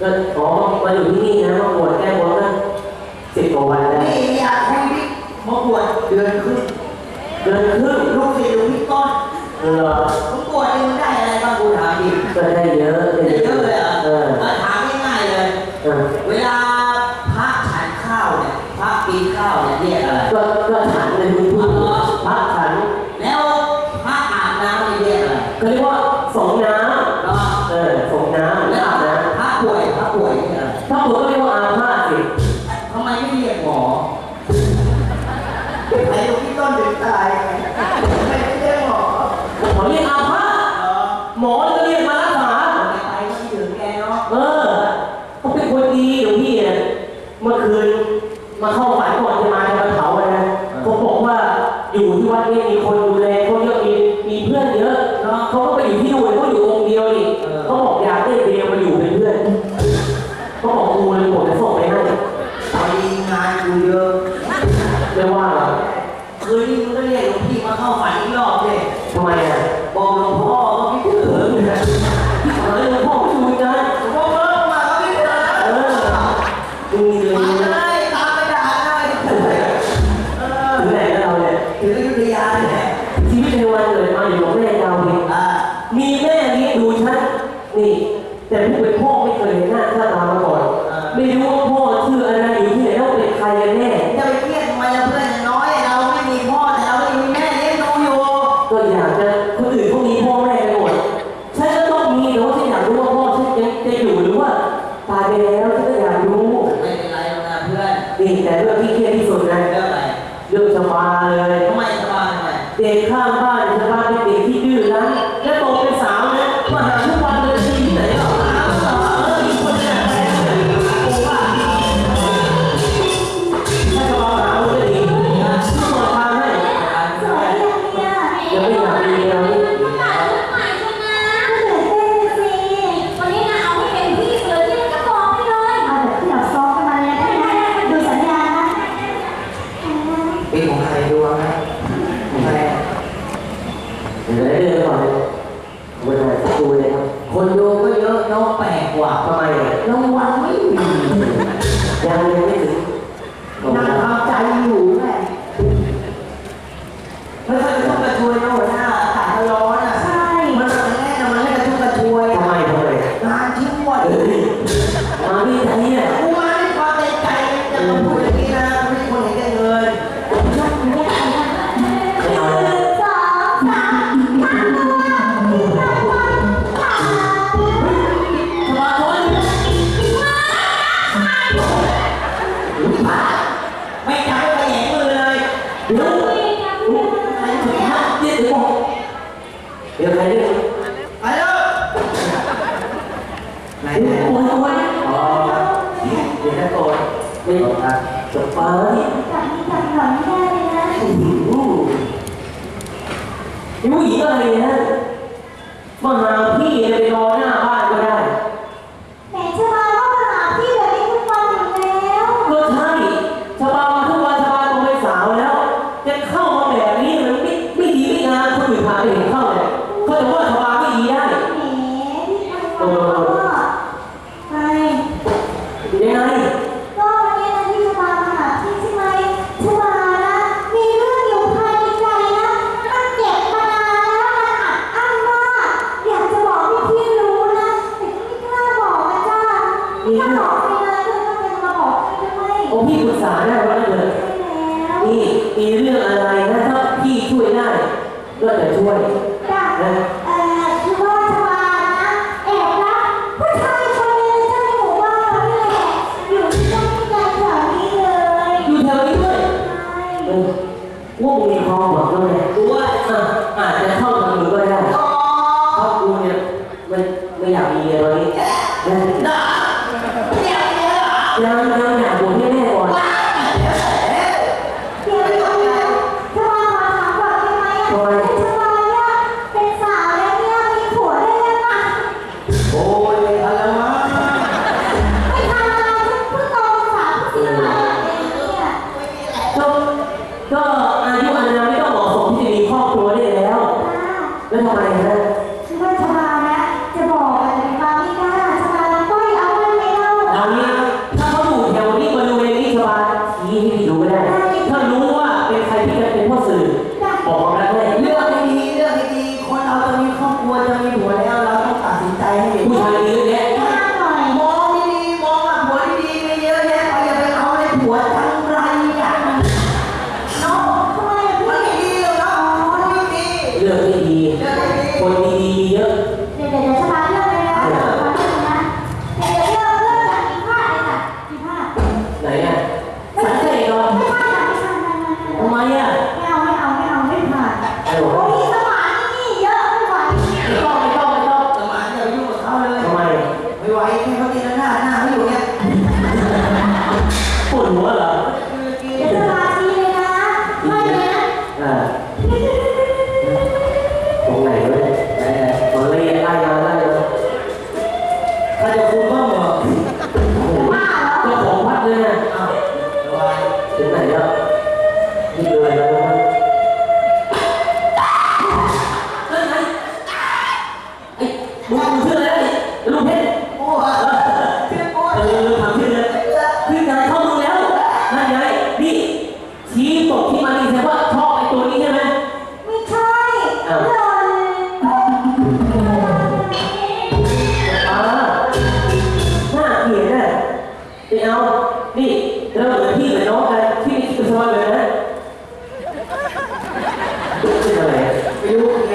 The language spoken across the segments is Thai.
ก็อ๋อมาอยู่ที่นี่นะมาปวดแก้ปวชก็สิบกว่าวันแล้วนี่อยากให้พี่มาปวดเดือนครึ่งเดือนครึ่งลูกศิษย์ลูกพี่ต้นเออผมปวดเองได้อะไรบ้างคุณถามดิก็ได้เยอะได้เยอะเลยอะเออถามง่ายๆเลยเวลาพระฉันข้าวเนี่ยพระกินข้าวเนี่ยเรียกอะไรก็ก็ฉัน No. Hallelujah. มีไม่หรอกโอ้พี่ปรึกษาได้ว่าเลย นี่มีเรื่องอะไรถ้าพี่ช่วยได้ก็จะช่วยนะ Yeah. ไม่เอา นี่เราเหมือนพี่เหมือนน้องกันพี่นี่คืสมัยแบบนั้นเป็นอะไรไม่รู้ไง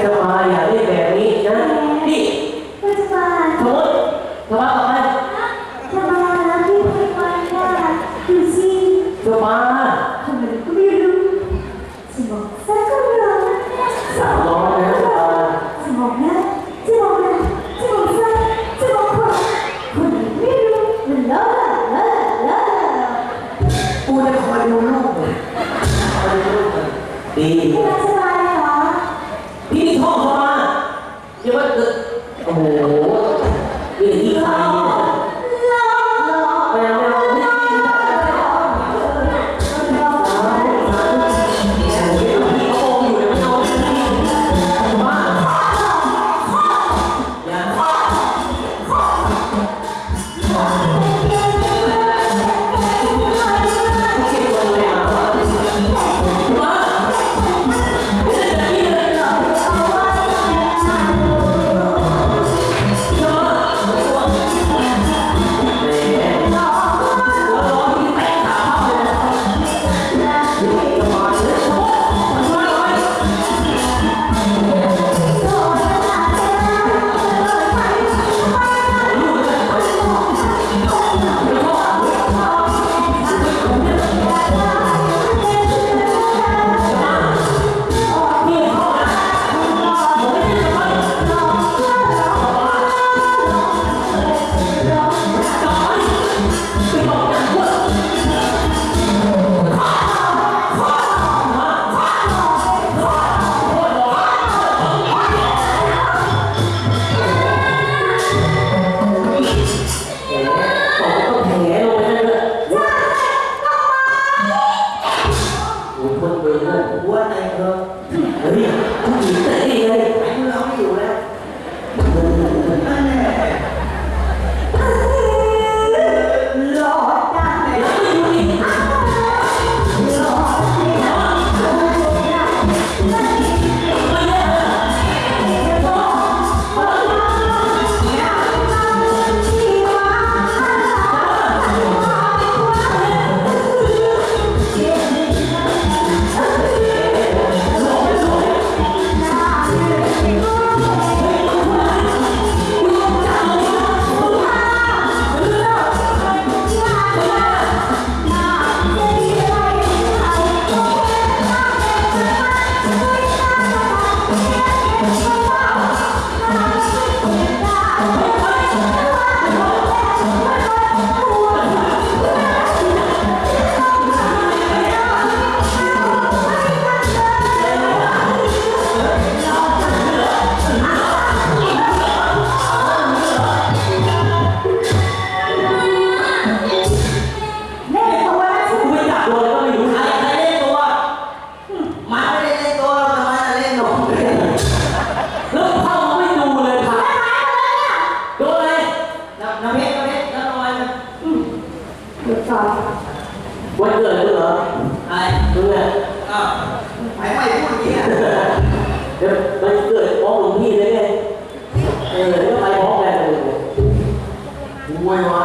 ไปดูลูกเลยอาปดูลูกเลยดีพี่รักสบายเหรอพี่ท่องเข้ามาเยอะไยวมันโอ้โห 你们。 สาววันเกิดมึงเหรออะไรมึงเนี่ยอ้าวหไปพูดอย่างนี้อ่เกิดพ้อหลวงพี่เลยไงเออแล้วไปพ้อแกเลยรวยวะ